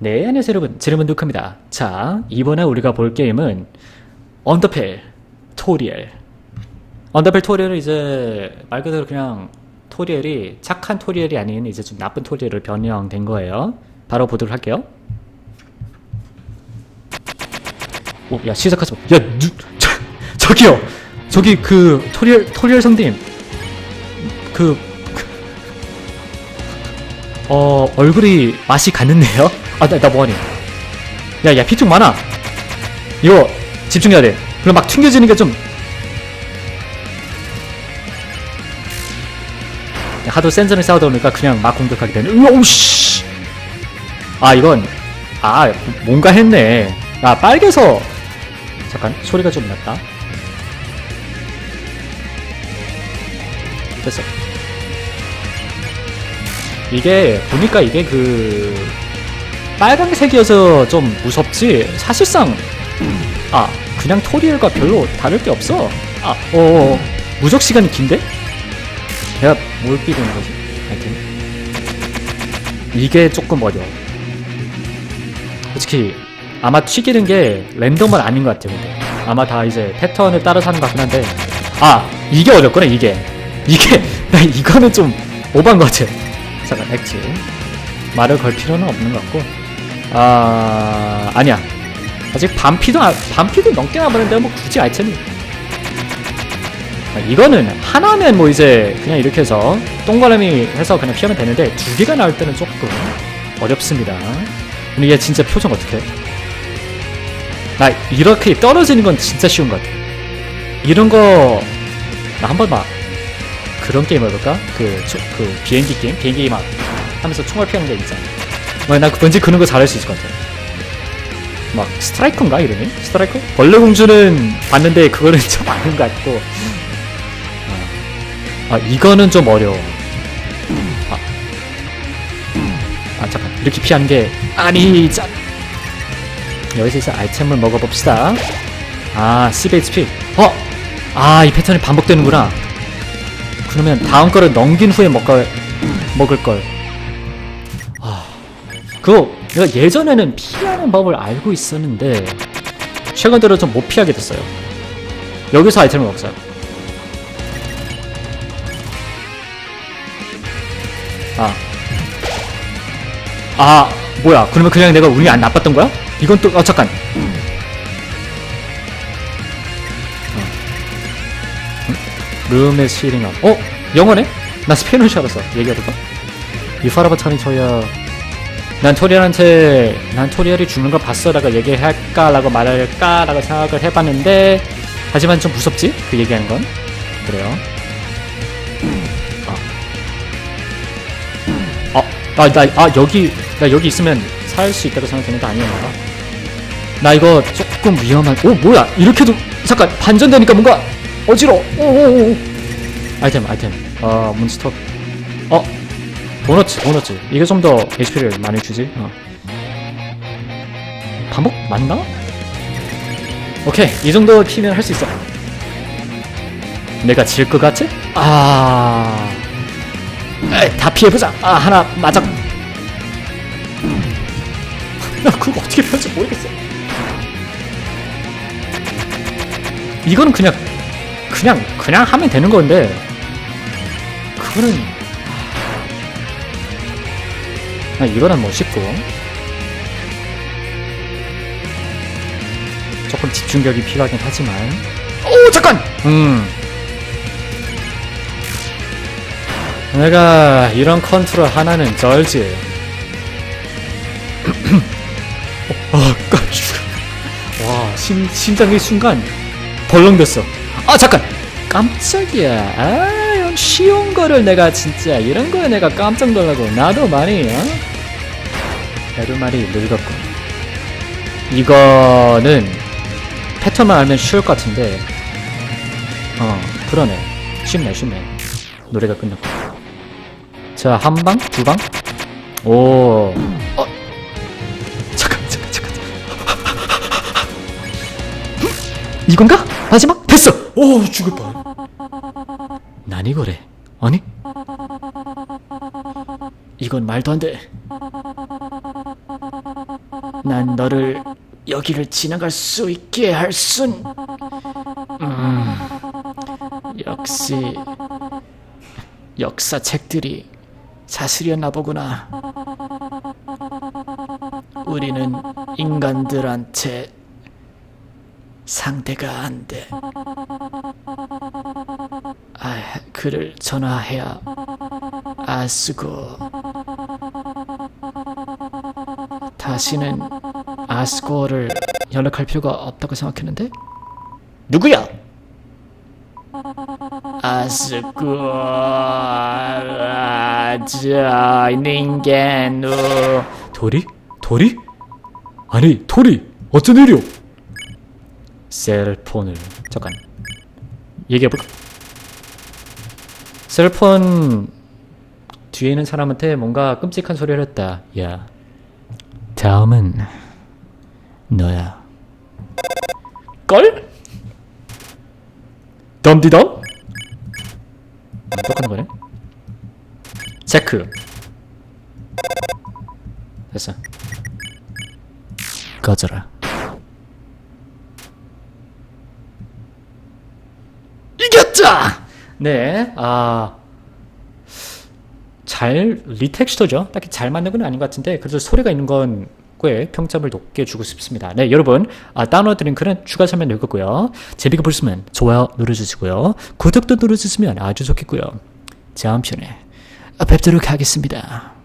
네, 안녕하세요 여러분. 제르문 두크입니다. 자, 이번에 우리가 볼 게임은 언더펠 토리엘. 언더펠 토리엘은 이제 말 그대로 그냥 토리엘이 착한 토리엘이 아닌 이제 좀 나쁜 토리엘을 변형된 거예요. 바로 보도록 할게요. 오, 야, 시작하지 마. 야, 누, 저, 저기요. 저기 그 토리엘, 토리엘 성님. 그, 그, 어, 얼굴이 맛이 갔는데요? 아, 나, 나 뭐하니? 야, 야, 피좀 많아. 이거, 집중해야 돼. 그럼 막 튕겨지는 게 좀. 하도 센전을 싸우다 보니까 그냥 막 공격하게 되네. 으오, 씨! 아, 이건, 아, 뭔가 했네. 아, 빨개서. 잠깐, 소리가 좀 났다. 됐어. 이게, 보니까 이게 그, 빨강색이어서 좀 무섭지? 사실상 아 그냥 토리엘과 별로 다를 게 없어. 아 어, 무적 시간이 긴데? 내가 뭘 삐르는 거지? 하여튼. 이게 조금 어려워. 솔직히 아마 튀기는 게 랜덤은 아닌 것 같아요 근데. 아마 다 이제 패턴을 따라서 하는 것 같긴 한데. 아 이게 어렵구나 이게. 이게 나 이거는 좀 오반 것 같아. 잠깐 액트 말을 걸 필요는 없는 것 같고 아 아니야. 아직 반피도 아- 반피도 넘게 남았는데 뭐 굳이 아이템이. 아, 이거는 하나면 뭐 이제 그냥 이렇게 해서 동그라미 해서 그냥 피하면 되는데 두 개가 나올 때는 조금 어렵습니다. 근데 얘 진짜 표정 어떡해? 나 이렇게 떨어지는 건 진짜 쉬운 것 같아. 이런 거 나 한번 막 그런 게임 해볼까? 그, 초- 그 비행기 게임? 비행기 막 하면서 총알 피하는 게 있잖아 뭐, 나 왠지 그런 거 잘할 수 있을 것 같아. 막, 스트라이커인가, 이름이? 스트라이커? 벌레 공주는 봤는데, 그거는 좀 아닌 것 같고. 아, 아, 이거는 좀 어려워. 아, 아, 잠깐. 이렇게 피하는 게, 아니자. 여기서 이제 아이템을 먹어봅시다. 아, 10HP. 어! 아, 이 패턴이 반복되는구나. 그러면 다음 거를 넘긴 후에 먹을, 먹을 걸. 그거 내가 예전에는 피하는 법을 알고 있었는데 최근 들어 좀 못 피하게 됐어요. 여기서 아이템을 먹어요. 아. 아, 뭐야. 그러면 그냥 내가 운이 안 나빴던 거야? 이건 또, 아, 잠깐. 어. 응? 룸의 시링업. 어? 영어네? 나 스페인어인 줄 알았어. 얘기하다가. 유파라바타니 저야 난 토리엘한테 난 토리엘이 죽는 걸 봤어라고 얘기할까라고 말할까라고 생각을 해봤는데 하지만 좀 무섭지 그 얘기하는 건 그래요. 아, 아, 나, 아 여기 나 여기 있으면 살 수 있다고 생각했는데 아니었나? 나 이거 조금 위험한. 오 뭐야 이렇게도 잠깐 반전되니까 뭔가 어지러. 오오오. 아이템 아이템. 어 몬스터. 어 도너츠, 도너츠. 이게 좀 더 HP를 많이 주지. 어. 반복 맞나? 오케이, 이 정도 키면 할 수 있어. 내가 질 것 같지? 아, 에이, 다 피해보자. 아, 하나 맞아. 나 그거 어떻게 피할지 모르겠어. 이거는 그냥, 그냥, 그냥 하면 되는 건데, 그거는 아, 이거는 뭐 쉽고. 조금 집중력이 필요하긴 하지만. 오 잠깐! 음. 내가 이런 컨트롤 하나는 어, 아 깜짝 와 심, 심장이 순간 벌렁댔어. 아 잠깐! 깜짝이야. 아 이런 쉬운 거를 내가 진짜 이런 거에 내가 깜짝 놀라고 나도 많이 어? 베르말이 늙었군 이거는 패턴만 알면 쉬울 것 같은데 어 그러네 쉽네 쉽네 노래가 끝났고 자 한 방? 두 방? 오 어. 잠깐 잠깐 잠깐 이건가? 마지막? 됐어! 오 죽을 뻔 난이 거래 아니? 이건 말도 안 돼. 난 너를 여기를 지나갈 수 있게 할 순. 음, 역시 역사책들이 사실이었나 보구나. 우리는 인간들한테 상대가 안 돼. 아, 그를 전화해야 아스고 다시는 아스고를 연락할 필요가 없다고 생각했는데 누구야? 아스고 저 닌겐누 도리? 도리? 아니 도리 어쩐 일이오? 셀폰을 잠깐 얘기해볼까? 셀폰 뒤에 있는 사람한테 뭔가 끔찍한 소리를 했다. 야, 다음은 너야. 걸? 덤디덤? 똑같은 거네. 체크. 됐어. 꺼져라. 이겼자! 네, 아. 잘, 리텍스처죠? 딱히 잘 만든 건 아닌 것 같은데, 그래도 소리가 있는 건 꽤 평점을 높게 주고 싶습니다. 네, 여러분, 아, 다운로드 링크는 추가 설명 읽었고요. 재미가 보셨으면 좋아요 눌러주시고요. 구독도 눌러주시면 아주 좋겠고요. 다음 편에 뵙도록 하겠습니다.